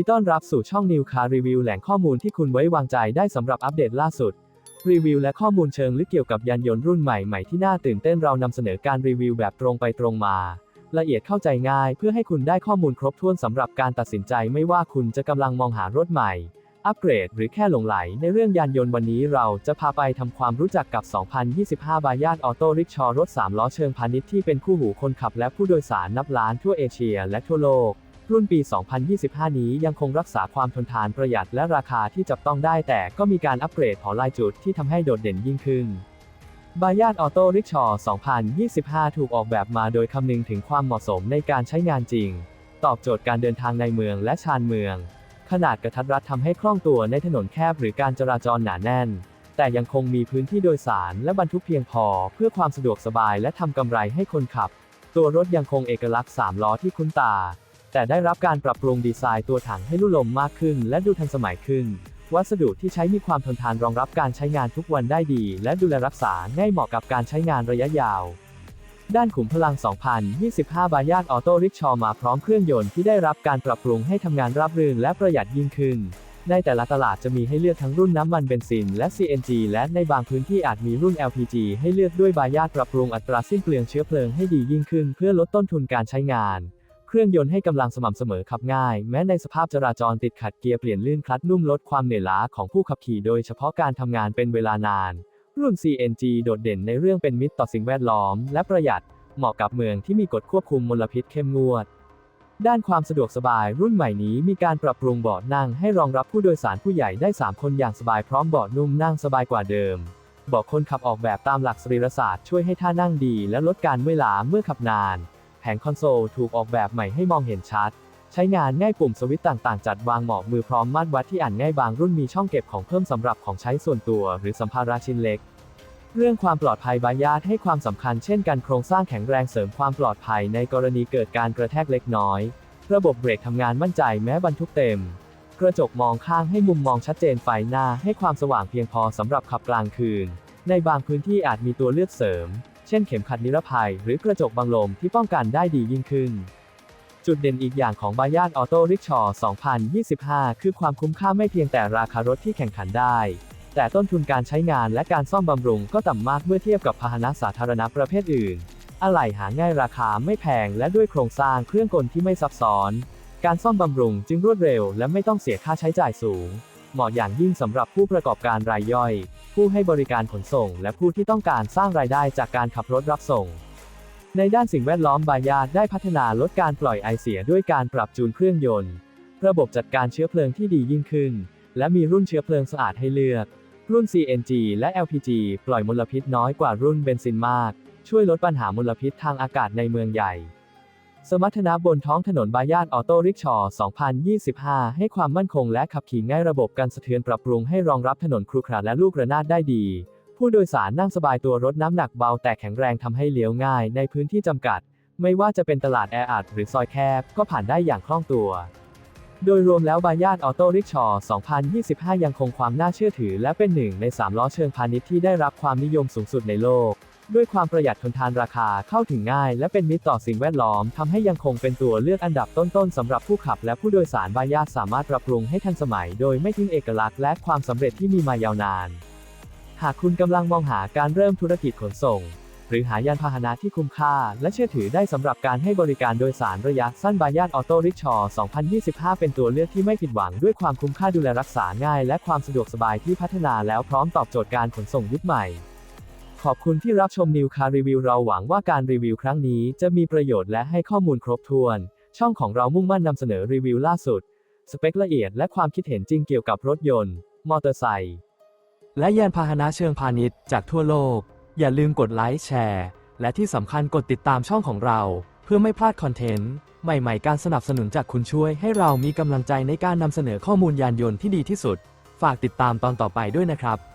ดีต้อนรับสู่ช่อง New Car Review แหล่งข้อมูลที่คุณไว้วางใจได้สำหรับอัปเดตล่าสุด รีวิวและข้อมูลเชิงลึกเกี่ยวกับยานยนต์รุ่นใหม่ๆที่น่าตื่นเต้นเรานำเสนอการรีวิวแบบตรงไปตรงมา ละเอียดเข้าใจง่ายเพื่อให้คุณได้ข้อมูลครบถ้วนสำหรับการตัดสินใจไม่ว่าคุณจะกำลังมองหารถใหม่ อัปเกรด หรือแค่หลงไหล ในเรื่องยานยนต์วันนี้เราจะพาไปทำความรู้จักกับ 2025 บายา d ออโต้ริกชอรถ3ล้อเชิงพาณิชย์ที่เป็นคู่หูคนขับและผู้โดยสารนับล้านทั่วเอเชีย และทั่วโลก รุ่นปี 2025 นี้ยังคงรักษาความทนทานประหยัดและราคาที่จับต้องได้แต่ก็มีการอัปเกรดหอลายจุดที่ทำให้โดดเด่นยิ่งขึ้นบายา d ออโต้ริกชอ2025 ถูกออกแบบมาโดยคำนึงถึงความเหมาะสมในการใช้งานจริง ตอบโจทย์การเดินทางในเมืองและชานเมือง ขนาดกระทัดรัดทำให้คล่องตัวในถนนแคบหรือการจราจรหนาแน่น แต่ยังคงมีพื้นที่โดยสารและบรรทุกเพียงพอ เพื่อความสะดวกสบายและทำกำไรให้คนขับ ตัวรถยังคงเอกลักษณ์3ล้อที่คุ้นตา แต่ได้รับการปรับปรุงดีไซน์ตัวถังให้ลุ่ลมมากขึ้น และดูทันสมัยขึ้น วัสดุที่ใช้มีความทนทานรองรับการใช้งานทุกวันได้ดี และดูแลรักษาง่ายเหมาะกับการใช้งานระยะยาว ด้านขุมพลัง 2025 บายา d ออโต้ริกชอมาพร้อมเครื่องยนต์ที่ได้รับการปรับปรุงให้ทำงานราบรื่นและประหยัดยิ่งขึ้น ในแต่ละตลาดจะมีให้เลือกทั้งรุ่นน้ำมันเบนซินและ CNG และในบางพื้นที่อาจมีรุ่น LPG ให้เลือกด้วยบายา d ปรับปรุงอัตราสิ้นเปลืองเชื้อเพลิงให้ดียิ่งขึ้น เพื่อลดต้นทุนการใช้งาน เครื่องยนต์ให้กำลังสม่ำเสมอขับง่าย แม้ในสภาพจราจรติดขัดเกียร์เปลี่ยนลื่นคลัดนุ่มลดความเหนื่อยล้าของผู้ขับขี่โดยเฉพาะการทำงานเป็นเวลานาน รุ่น CNG โดดเด่นในเรื่องเป็นมิตรต่อสิ่งแวดล้อม และประหยัด เหมาะกับเมืองที่มีกฎควบคุมมลพิษเข้มงวด ด้านความสะดวกสบายรุ่นใหม่นี้มีการปรับปรุงเบาะนั่งให้รองรับผู้โดยสารผู้ใหญ่ได้ 3 คนอย่างสบายพร้อมเบาะนุ่มนั่งสบายกว่าเดิมเบาะคนขับออกแบบตามหลักสรีรศาสตร์ช่วยให้ท่านั่งดีและลดการเมื่อยล้าเมื่อขับนาน แผงคอนโซลถูกออกแบบใหม่ให้มองเห็นชัด ใช้งานง่ายปุ่มสวิตช์ต่างๆ จัดวางเหมาะมือพร้อมมาตรวัดที่อ่านง่ายบางรุ่นมีช่องเก็บของเพิ่มสำหรับของใช้ส่วนตัวหรือสัมภาระชิ้นเล็ก เรื่องความปลอดภัยบายาทให้ความสำคัญเช่นการโครงสร้างแข็งแรงเสริมความปลอดภัยในกรณีเกิดการกระแทกเล็กน้อย ระบบเบรกทำงานมั่นใจแม้บรรทุกเต็ม กระจกมองข้างให้มุมมองชัดเจนไฟหน้าให้ความสว่างเพียงพอสำหรับขับกลางคืน ในบางพื้นที่อาจมีตัวเลือกเสริม เช่นเข็มขัดนิรภัย หรือกระจกบังลมที่ป้องกันได้ดียิ่งขึ้น จุดเด่นอีกอย่างของบายา d ออโต้ริกชอ 2025 คือความคุ้มค่าไม่เพียงแต่ราคารถที่แข่งขันได้ แต่ต้นทุนการใช้งานและการซ่อมบำรุงก็ต่ำมากเมื่อเทียบกับพาหนะสาธารณะประเภทอื่น อะไหล่หาง่ายราคาไม่แพงและด้วยโครงสร้างเครื่องกลที่ไม่ซับซ้อน การซ่อมบำรุงจึงรวดเร็ว และไม่ต้องเสียค่าใช้จ่ายสูง เหมาะอย่างยิ่งสำหรับผู้ประกอบการรายย่อย ผู้ให้บริการขนส่ง และผู้ที่ต้องการสร้างรายได้จากการขับรถรับส่ง ในด้านสิ่งแวดล้อมบายาได้พัฒนาลดการปล่อยไอเสียด้วยการปรับจูนเครื่องยนต์ ระบบจัดการเชื้อเพลิงที่ดียิ่งขึ้น และมีรุ่นเชื้อเพลิงสะอาดให้เลือก รุ่น CNG และ LPG ปล่อยมลพิษน้อยกว่ารุ่นเบนซินมาก ช่วยลดปัญหามลพิษทางอากาศในเมืองใหญ่ สมรรถนะบนท้องถนนบายา d ออโต้ริกชอ 2025 ให้ความมั่นคงและขับขี่ง่ายระบบการสะเทือนปรับปรุงให้รองรับถนนครุขระและลูกระนาดได้ดี ผู้โดยสารนั่งสบายตัวรถน้ำหนักเบาแต่แข็งแรงทำให้เลี้ยวง่ายในพื้นที่จำกัด ไม่ว่าจะเป็นตลาดแออัดหรือซอยแคบ ก็ผ่านได้อย่างคล่องตัว โดยรวมแล้วบายา d ออโต้ริกชอ 2025 ยังคงความน่าเชื่อถือ และเป็นหนึ่งใน3ล้อเชิงพาณิชย์ที่ได้รับความนิยมสูงสุดในโลก ด้วยความประหยัดทนทานราคาเข้าถึงง่าย และเป็นมิตรต่อสิ่งแวดล้อมทำให้ยังคงเป็นตัวเลือกอันดับต้นๆสำหรับผู้ขับ และผู้โดยสารบายาสามารถปรับปรุงให้ทันสมัย โดยไม่ทิ้งเอกลักษณ์และความสำเร็จที่มีมายาวนาน หากคุณกำลังมองหาการเริ่มธุรกิจขนส่ง หรือหายานพาหนะที่คุ้มค่า และเชื่อถือได้สำหรับการให้บริการโดยสารระยะสั้นบายา d ออโต้ริชอ2025 เป็นตัวเลือกที่ไม่ผิดหวังด้วยความคุ้มค่าดูแลรักษาง่าย และความสะดวกสบายที่พัฒนาแล้วพร้อมตอบโจทย์การขนส่งยุคใหม่ ขอบคุณที่รับชมนิวคารีวิวเราหวังว่าการรีวิวครั้งนี้จะมีประโยชน์และให้ข้อมูลครบถ้วน ช่องของเรามุ่งมั่นนำเสนอรีวิวล่าสุด สเปคละเอียดและความคิดเห็นจริงเกี่ยวกับรถยนต์ มอเตอร์ไซค์และยานพาหนะเชิงพาณิชย์จากทั่วโลก อย่าลืมกดไลค์แชร์ และที่สำคัญกดติดตามช่องของเรา เพื่อไม่พลาดคอนเทนต์ใหม่ๆ การสนับสนุนจากคุณช่วยให้เรามีกำลังใจในการนำเสนอข้อมูลยานยนต์ที่ดีที่สุด ฝากติดตามตอนต่อไปด้วยนะครับ